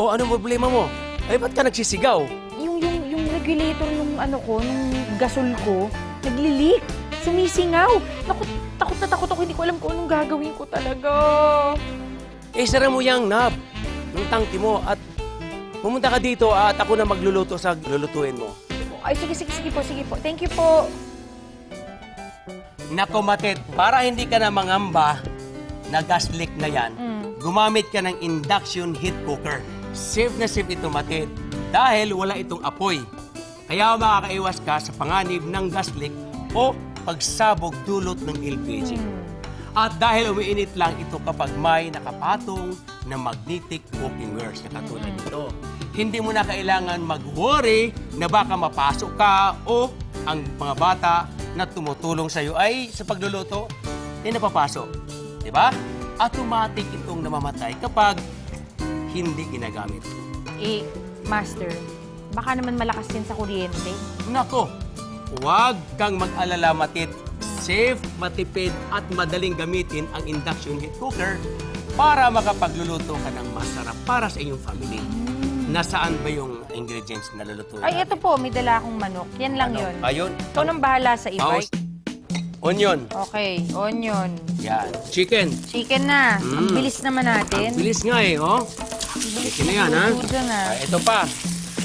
O ano problema mo? Ay, ba't ka nagsisigaw? Yung, yung, yung regulator nung ano ko, nung gasol ko, nagli-leak. Sumisingaw. Naku, takot na takot ako. Hindi ko alam kung anong gagawin ko talaga. Eh, sara mo yung knob ng tangki mo at pumunta ka dito at ako na magluluto sa lulutuin mo. Ay, sige, sige, sige po, sige po. Thank you po. Nako, Matit, para hindi ka na mangamba na gas leak na yan, Mm. gumamit ka ng induction heat cooker. Safe na safe ito, Matit, dahil wala itong apoy. Kaya makakaiwas ka sa panganib ng gas leak o pagsabog dulot ng LPG. At dahil umiinit lang ito kapag may nakapatong na magnetic cooking wares na katulad nito. Hindi mo na kailangan mag-worry na baka mapasok ka o ang mga bata na tumutulong sa iyo ay sa pagluluto, ay napapasok. Di ba? Automatic itong namamatay kapag hindi ginagamit. Eh, Master, baka naman malakas din sa kuryente. Nako, huwag kang mag-alala matit. Safe, matipid at madaling gamitin ang induction heat cooker para makapagluluto ka ng masarap para sa inyong family. Nasaan ba yung ingredients na lulutuin? Ay, ito po, may dala akong manok. Yan lang yun. Ayun. Ikaw nang bahala sa Mouse. e-bike. Onion. Okay, onion. Yan. Chicken. Chicken na. Ang Mm. bilis naman natin. Ang bilis nga eh, oh. Chicken na yan, ha? Dyan, ah. Ah, ito pa.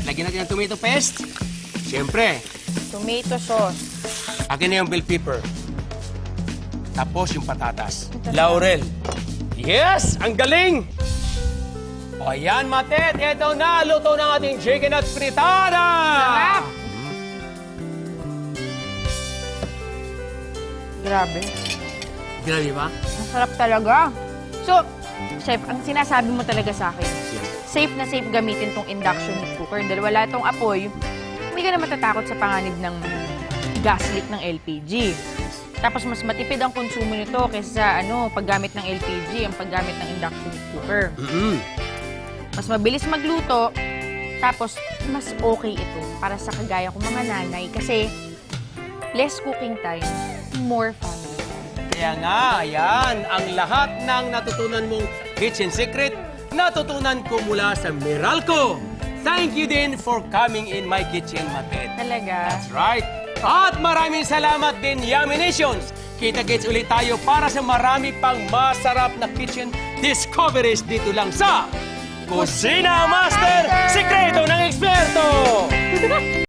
Lagyan natin ng tomato paste. Siyempre, Tomato sauce. Akin na yung bell pepper. Tapos yung patatas. Laurel. Yes! Ang galing! O yan, Matet. Ito na. Luto ng ating chicken at fritada! Sarap! Grabe. Grabe ba? Ang sarap talaga. So, Chef, ang sinasabi mo talaga sa akin, safe na safe gamitin tong induction heat cooker dahil wala itong apoy, hindi ka na matatakot sa panganib ng gas leak ng LPG. Tapos mas matipid ang konsumo nito kaysa sa ano, paggamit ng LPG, ang paggamit ng induction heat cooker. Mm-mm. Mas mabilis magluto, tapos mas okay ito para sa kagaya kong mga nanay kasi less cooking time, more family. Kaya nga, ayan, ang lahat ng natutunan mong kitchen secret, natutunan ko mula sa Meralco. Thank you din for coming in my kitchen, Matet. Talaga? That's right. At maraming salamat din, Yummy Nations. Kita-kits ulit tayo para sa marami pang masarap na kitchen discoveries dito lang sa Kusina Master, Sikreto ng Eksperto!